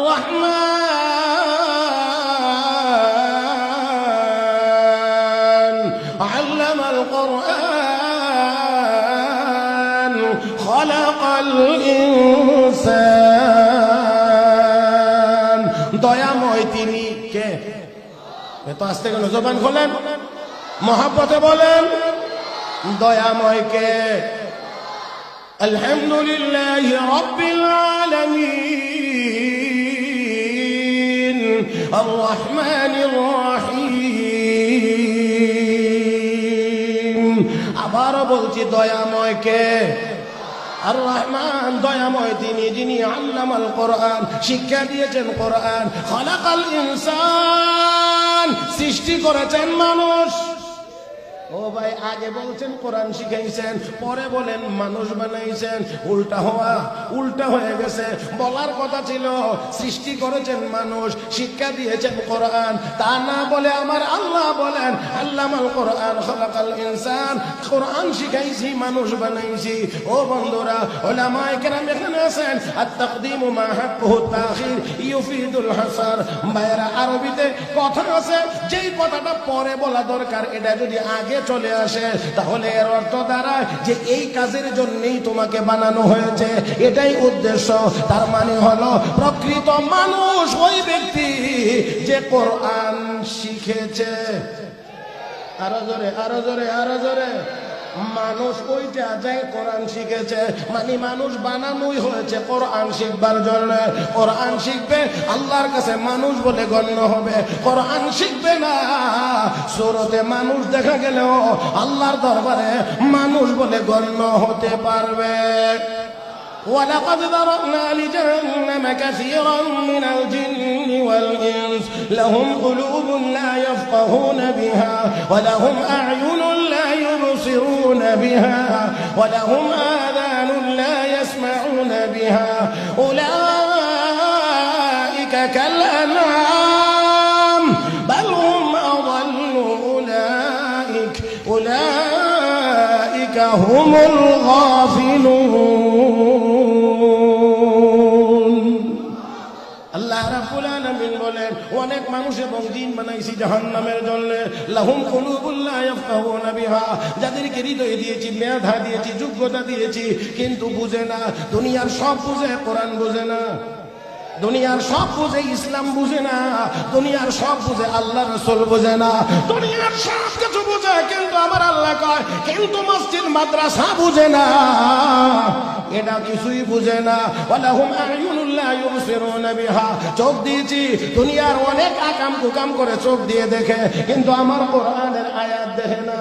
الرحمن علم القرآن خلق الإنسان দয়াময় তিনি কে এত আসতে গেল জবান খোলেন মহাপতে বলেন দয়াময় কে আলহামদুলিল্লাহ রব্বিল আলামিন الرحمن الرحيم আবার বলছি দয়াময় কে আর রহমান দয়াময় তিনি যিনি আল্লামাল কোরআন শিক্ষা দিয়েছেন কোরআন খলাকাল ইনসান সৃষ্টি করেছেন মানুষ ও ভাই, আগে বলছেন কোরআন শিখাইছেন, পরে বলেন মানুষ বানাইছেন। উল্টা হওয়া, উল্টা হয়ে গেছে। বলার কথা ছিল, সৃষ্টি করেছেন মানুষ, শিক্ষা দিয়েছেন কোরআন। তা না বলে আমার আল্লাহ বলেন, আল্লামাল কোরআন খলাকাল ইনসান। কোরআন শিখাইছি, মানুষ বানাইছি। ও বন্ধুরা, ওলামায়ে কেরাম এখানে আছেন। আর তাকদিমু মা হাক্কুহু তাখির, ইউফিদুল হাসার। ভাইরা আরবিতে কথা আছে, যেই কথাটা পরে বলা দরকার, এটা যদি আগে চলে আসে, তাহলে এর অর্থ দাঁড়ায় যে এই কাজের জন্যই তোমাকে বানানো হয়েছে। এটাই উদ্দেশ্য। তার মানে হলো, প্রকৃত মানুষ ওই ব্যক্তি যে কোরআন শিখেছে। আরও জোরে আরও জোরে আরও জোরে। মানুষ ওইটা যাই কোরআন শিখেছে মানে মানুষ বানানোই হয়েছে কোরআন শিখবার জন্য কোরআন শিখবে আল্লাহর কাছে মানুষ বলে গণ্য হবে কোরআন শিখবে না সুরতে মানুষ দেখা গেলেও আল্লাহর দরবারে মানুষ বলে গণ্য হতে পারবে ولقد ذرأنا لجهنم كثيرا من الجن والإنس لهم قلوب لا يفقهون بها ولهم أعين لا يبصرون بها ولهم آذان لا يسمعون بها. أولئك كالأنعام بل هم أضل أولئك. أولئك هم الغافلون. আল্লাহ রাব্বুল আলামিন বলেন, অনেক মানুষ এবং দিন বানাইছি জাহান্নামের জন্য। লাহুম কুলুবুল লা ইয়াফকাহুনা বিহা। যাদেরকে হৃদয় দিয়েছি, মেধা দিয়েছি, যোগ্যতা দিয়েছি, কিন্তু বুঝে না, দুনিয়ার সব বুঝে, কোরআন বুঝে না। দুনিয়ার সব বুঝে ইসলাম বুঝে না, দুনিয়ার সব বুঝে আল্লাহ রসুল বুঝে না। দুনিয়ার সব কিছু বুঝে, কিন্তু আমার আল্লাহ কয়, কিন্তু মসজিদ, মাদ্রাসা বুঝে না। এটা কিছুই বুঝে না। চোখ দিয়েছি, দুনিয়ার অনেক আকাম কুকাম করে চোখ দিয়ে দেখে, কিন্তু আমার কোরআনের আয়াত দেখে না।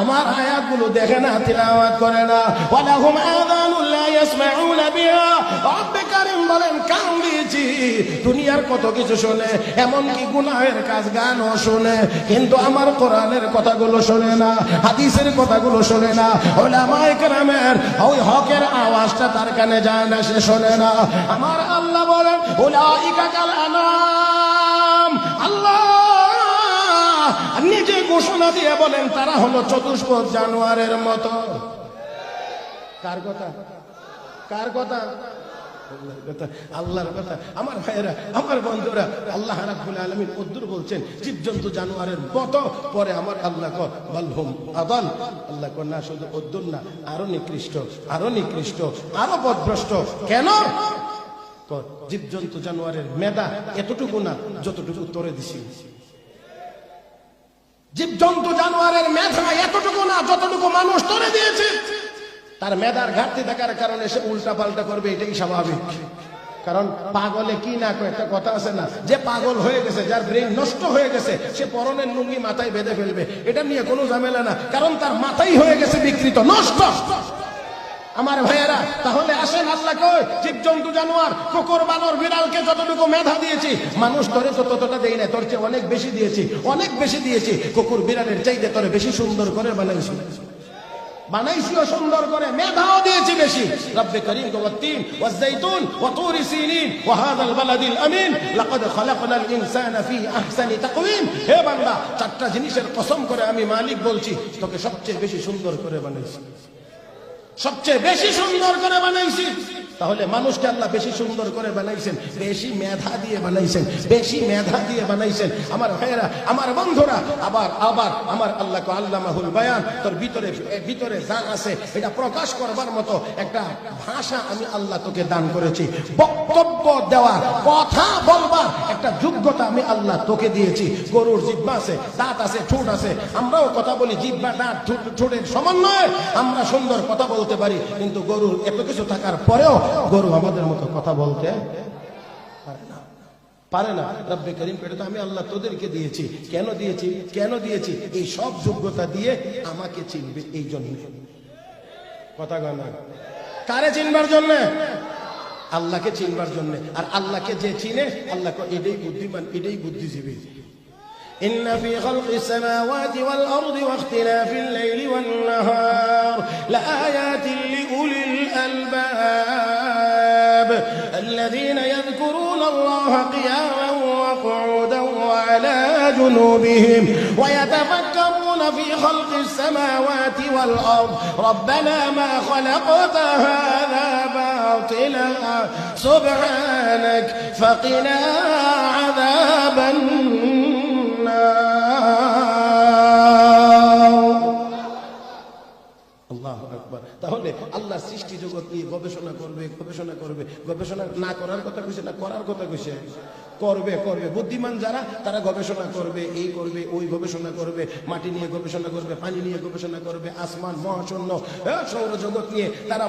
আমার আয়াতগুলো দেখে না, তিলাওয়াত করে না। ওয়ালাহুম ইয়াসমাউনা বিহা। রব্বে কারীম বলেন কান দিয়েছি দুনিয়ার কত কিছু শুনে এমন কি গুনাহের কাজ শুনে, কিন্তু আমার কোরআনের কথাগুলো শুনে না, হাদিসের কথাগুলো শুনে না, ওলামায়ে ওই হকের আওয়াজটা তার কানে যায় না, সে শোনে না। আমার আল্লাহ বলেন, উলাইকা কাল আনাম। আল্লাহ নিজে ঘোষণা দিয়ে বলেন, তারা হলো চতুষ্পদ জানোয়ারের মতো। কার কথা? কার কথা? আল্লাহর কথা আমার ভাইয়েরা, আমার বন্ধুরা, আল্লাহ রাব্বুল আলামিন উদ্দুর বলছেন, জীবজন্তু জানোয়ারের মতো, পরে আমার আল্লাহ কর বলহুম আদল আল্লাহ কর না, শুধু উদ্দুর না, আরও নিকৃষ্ট আরও নিকৃষ্ট, আরও পদভ্রষ্ট। কেন? জীবজন্তু জানোয়ারের মেধা এতটুকু না, যতটুকু তোরে দিছি। জীবজন্তু জানোয়ারের মেধা এতটুকু না যতটুকু মানুষ তরে দিয়েছে, তার মেধার ঘাটতি থাকার কারণে সে উল্টা পাল্টা করবে, এটাই স্বাভাবিক। কারণ পাগলে কি না একটা কথা আছে না, যে পাগল হয়ে গেছে, যার ব্রেন নষ্ট হয়ে গেছে, সে পরনের লুঙ্গি মাথায় বেঁধে ফেলবে। এটা নিয়ে কোনো ঝামেলা না, কারণ তার মাথাই হয়ে গেছে বিকৃত, নষ্ট। আমার ভাইয়েরা, তাহলে আসেন আল্লাহ কই জীবজন্তু, জানোয়ার, কুকুর, বানর, বিড়ালকে যতটুকু মেধা দিয়েছি, মানুষ তোরে তো ততটা দেই না তোর চেয়ে অনেক বেশি দিয়েছি, অনেক বেশি দিয়েছি, কুকুর, বিড়ালের চাইতে তোরে বেশি সুন্দর করে বানাইছি। বানাইছিও সুন্দর করে, মেধাও দিয়েছি বেশি। রব্বে করিম ওয়াত্তিন, ওয়াজ্জাইতুন, ওয়াতুর সিনিন ওয়া হাযাল বালাদিল আমিন, লাকাদ খালাকনাল ইনসানা ফি আহসানি তাকওয়িম। হে বান্দা, চারটা জিনিসের কসম করে আমি মালিক বলছি, তোকে সবচেয়ে বেশি সুন্দর করে বানাইছি। সবচেয়ে বেশি সুন্দর করে বানাইছি তাহলে মানুষকে আল্লাহ বেশি সুন্দর করে বানাইছেন, বেশি মেধা দিয়ে বানাইছেন, বেশি মেধা দিয়ে বানাইছেন। আমার ভাইয়েরা, আমার বন্ধুরা, আবার আবার আমার আল্লাহ আল্লাহ মাহুল বায়ান, তোর ভিতরে ভিতরে যা আছে, এটা প্রকাশ করবার মতো একটা ভাষা আমি আল্লাহ তোকে দান করেছি। বক্তব্য দেওয়ার, কথা বলবার একটা যোগ্যতা আমি আল্লাহ তোকে দিয়েছি। গরুর জিব্বা আছে, দাঁত আছে, ঠোঁট আছে, আমরাও কথা বলি জিব্বা দাঁত ঠোঁট- ঠোঁটের সমন্বয়ে আমরা সুন্দর কথা বলতে পারি, কিন্তু গরুর এত কিছু থাকার পরেও গরু আমাদের মতো কথা বলতে পারে না। রব্বে করিম এটা তো আমি আল্লাহ তোদেরকে দিয়েছি। কেন দিয়েছি? কেন দিয়েছি? এই সব যোগ্যতা দিয়ে আমাকে চিনবে এই জন্য। কথা গনা কারে চিনবার জন্য? আল্লাহকে চিনবার জন্য। আর আল্লাহকে যে চিনে, আল্লাহ এটাই বুদ্ধিমান, এটাই বুদ্ধিজীবী। إن في خلق السماوات والأرض واختلاف الليل والنهار لآيات لأولي الألباب الذين يذكرون الله قياما وقعودا وعلى جنوبهم ويتفكرون في خلق السماوات والأرض ربنا ما خلقت هذا باطلا سبحانك فقنا عذاب النار তাহলে আল্লাহ সৃষ্টি জগৎ নিয়ে গবেষণা করবে গবেষণা করবে। গবেষণা না করার কথা কইছে না করার কথা কইছে? করবে করবে। বুদ্ধিমান যারা, তারা গবেষণা করবে। এই করবে, ওই গবেষণা করবে। মাটি নিয়ে গবেষণা করবে, পানি নিয়ে গবেষণা করবে, আসমান, মহাশূন্য সৌরজগৎ নিয়ে তারা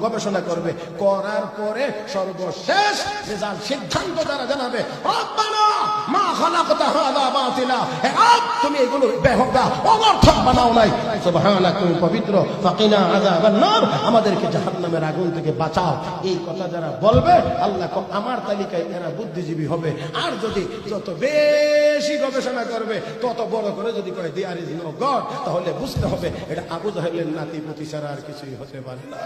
গবেষণা করবে। করার পরে সর্বশেষ রেজাল্ট, সিদ্ধান্ত তারা জানাবে আমাদেরকে জাহান্নামের আগুন থেকে বাঁচাও। এই কথা যারা বলবে, আল্লাহ আমার তালিকায় এরা বুদ্ধিজীবী হবে। আর যদি যত বেশি গবেষণা করবে, তত বড় করে যদি কয় দেয়ার ইজ নো গড তাহলে বুঝতে হবে এটা আবু জাহেলের নাতি পুতি ছাড়া আর কিছুই হতে পারে না।